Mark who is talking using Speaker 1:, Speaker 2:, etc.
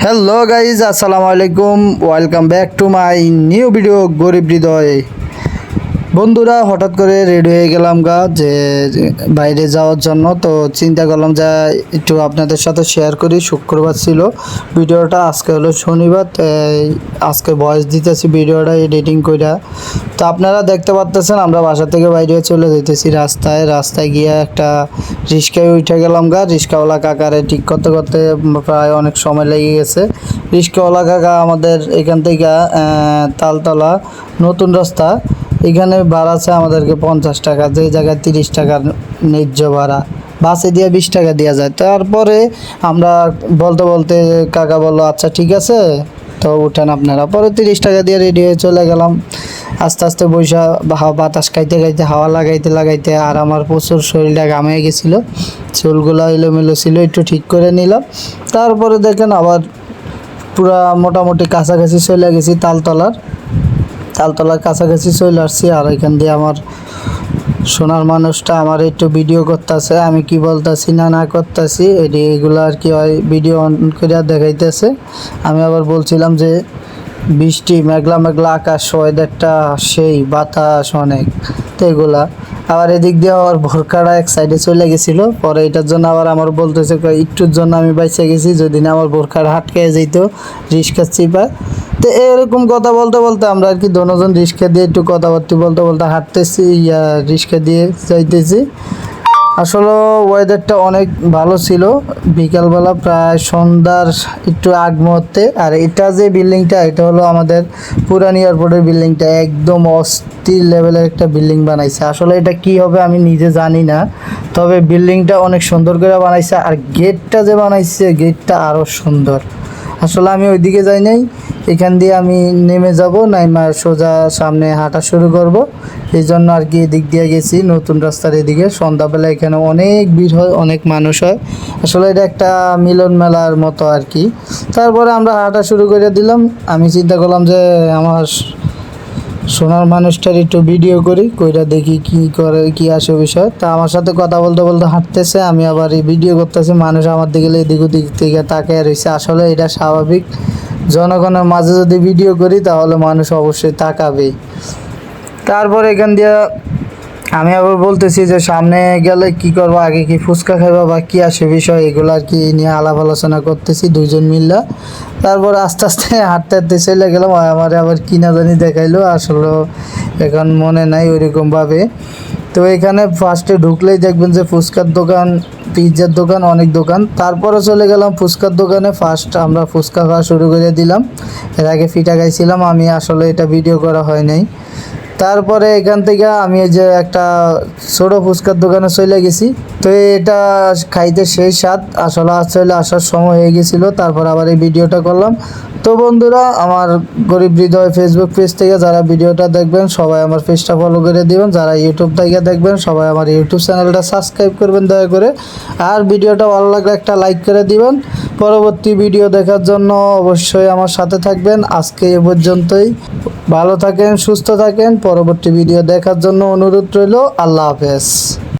Speaker 1: Hello guys আসসালামু আলাইকুম welcome back to my new video গরিব হৃদয় বন্ধুরা, হঠাৎ করে রেডি হয়ে গেলাম গা যে বাইরে যাওয়ার জন্য। তো চিন্তা করলাম যে একটু আপনাদের সাথে শেয়ার করি। শুক্রবার ছিল। ভিডিওটা আজকে হলো শনিবার আজকে ভয়েস দিতেছি ভিডিওটা এডিটিং কইরা। তো আপনারা দেখতে পাচ্তেছেন আমরা বাসা থেকে বাইরে চলে যেতেছি রাস্তায়। রাস্তায় গিয়ে একটা রিক্সায় উঠে গেলাম গা। রিক্সাওয়ালা কাকারে ঠিক করতে করতে প্রায় অনেক সময় লেগে গেছে। রিক্সাওয়ালা কাকা আমাদের এখান থেকে তালতলা, নতুন রাস্তা। এখানে ভাড়া আছে আমাদেরকে পঞ্চাশ টাকা, যে জায়গায় তিরিশ টাকার ন্যায্য ভাড়া। বাসে দিয়ে বিশ টাকা দেওয়া যায়। তারপরে আমরা বলতে বলতে কাকা বলল আচ্ছা ঠিক আছে। তো উঠেন আপনারা। পরে তিরিশ টাকা দিয়ে রেডি হয়ে চলে গেলাম। আস্তে আস্তে বৈশা বাতাস খাইতে খাইতে, হাওয়া লাগাইতে লাগাইতে আর আমার প্রচুর শরীরটা ঘামে গেছিল। চুলগুলো এলোমেলো ছিল, একটু ঠিক করে নিলাম। তারপরে দেখেন আবার পুরা মোটামুটি কাছাকাছি চলে গেছি তালতলার। তালতলার কাছাকাছি চলে আসছি আর এখান দিয়ে আমার সোনার মানুষটা আমার একটু ভিডিও করতেছে, আমি কি বলতেছি, না না করতেছি, এটি এগুলো আর কি হয় ভিডিও অন করে দেখাইতেছে। আমি আবার বলছিলাম যে বৃষ্টি, মেঘলা মেঘলা আকাশ ওয়েদারটা সেই, বাতাস অনেক, তো এগুলা। আবার এদিক দিয়ে আবার ভোরকাটা এক সাইডে চলে গেছিল। পরে এটার জন্য আবার আমার বলতেছে একটুর জন্য আমি বাইচে গেছি, যদি না আমার ভোরকাটা হাটকে যেত রিক্সা চিপা। তো এরকম কথা বলতে বলতে আমরা আর কি দোনোজন রিক্সা দিয়ে একটু কথাবার্তা বলতে বলতে হাঁটতেছি, ইয়া রিক্সা দিয়ে যাইতেছি। আসলে ওয়েদারটা অনেক ভালো ছিল। বিকালবেলা প্রায় সন্ধ্যার একটু আগ মুহূর্তে। আর এটা যে বিল্ডিংটা এটা হলো আমাদের পুরান এয়ারপোর্টের বিল্ডিংটা একদম অস্থির লেভেলের একটা বিল্ডিং বানাইছে। আসলে এটা কি হবে আমি নিজে জানি না। তবে বিল্ডিংটা অনেক সুন্দর করে বানাইছে। আর গেটটা যে বানাইছে গেটটা আরও সুন্দর। আসলে আমি ওইদিকে যাই নাই। এখান দিয়ে আমি নেমে যাব, নাইমা সোজা সামনে হাঁটা শুরু করব। এই জন্য আর কি এদিক দিয়ে গেছি, নতুন রাস্তার এদিকে। সন্ধ্যাবেলা এখানে অনেক ভিড় হয়, অনেক মানুষ হয়। আসলে এটা একটা মিলন মেলার মতো আর কি। তারপরে আমরা হাঁটা শুরু করে দিলাম। আমি চিন্তা করলাম যে আমার সোনার মানুষটার একটু ভিডিও করি, কইরা দেখি কি করে, কি আসে বিষয়। তা আমার সাথে কথা বলতে বলতে হাঁটতেছে, আমি আবার এই ভিডিও করতেছি, মানুষ আমার দিকে এদিক ওদিক থেকে তাকিয়ে রয়েছে আসলে এটা স্বাভাবিক। জনগণের মাঝে যদি ভিডিও করি, তাহলে মানুষ অবশ্যই তাকাবে। তারপর এখান দিয়ে আমি আবার বলতেছি যে, সামনে গেলে কি করব? আগে কি ফুচকা খাইবা বা কি আসে বিষয়, এগুলো আর কি নিয়ে আলাপ আলোচনা করতেছি দুইজন মিল্লা। তারপর আস্তে আস্তে হাঁটতে হাঁটতে চলে গেলাম। আমার আবার কি না জানি দেখাইলো। আসলে এখন মনে নাই ওইরকমভাবে। তো এখানে ফার্স্টে ঢুকলেই দেখবেন যে ফুচকার দোকান পিৎজার দোকান, অনেক দোকান। তারপরে চলে গেলাম ফুচকার দোকানে। ফার্স্ট আমরা ফুচকা খাওয়া শুরু করে দিলাম। এর আগে ফিটা গাইছিলাম আমি আসলে এটা ভিডিও করা হয় নাই। তারপরে এখান থেকে আমি যে একটা ছোটো ফুচকার দোকানে চলে গেছি। তো এটা খাইতে সেই স্বাদ, আসলে আসলে আসার সময় হয়ে গেছিল, তারপর আবার এই ভিডিওটা করলাম। তো বন্ধুরা, আমার গরিব হৃদয় ফেসবুক পেজ থেকে যারা ভিডিওটা দেখবেন, সবাই আমার পেজটা ফলো করে দিবেন। যারা ইউটিউব থেকে দেখবেন, সবাই আমার ইউটিউব চ্যানেলটা সাবস্ক্রাইব করবেন দয়া করে। আর ভিডিওটা ভালো লাগলে একটা লাইক করে দিবেন। পরবর্তী ভিডিও দেখার জন্য অবশ্যই আমার সাথে থাকবেন। আজকে এ পর্যন্তই। ভালো থাকেন সুস্থ থাকেন। পরবর্তী ভিডিও দেখার জন্য অনুরোধ রইল আল্লাহ হাফেজ।